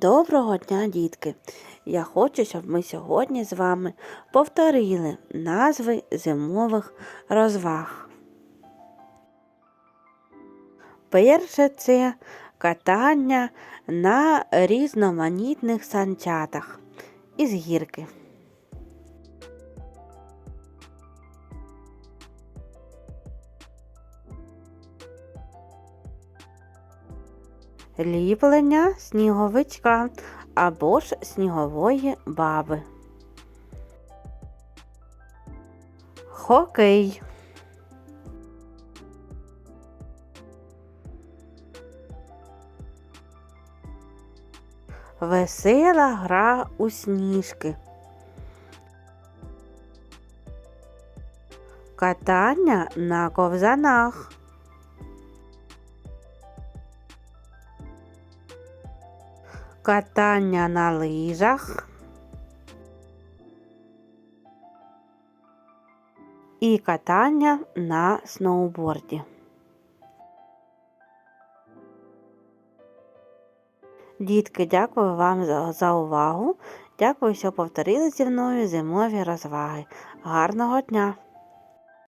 Доброго дня, дітки! Я хочу, щоб ми сьогодні з вами повторили назви зимових розваг. Перше це катання на різноманітних санчатах із гірки. Ліплення сніговичка або ж снігової баби. Хокей. Весела гра у сніжки. Катання на ковзанах. Катання на лижах. І катання на сноуборді. Дітки, дякую вам за, за увагу. Дякую, що повторили зі мною зимові розваги. Гарного дня!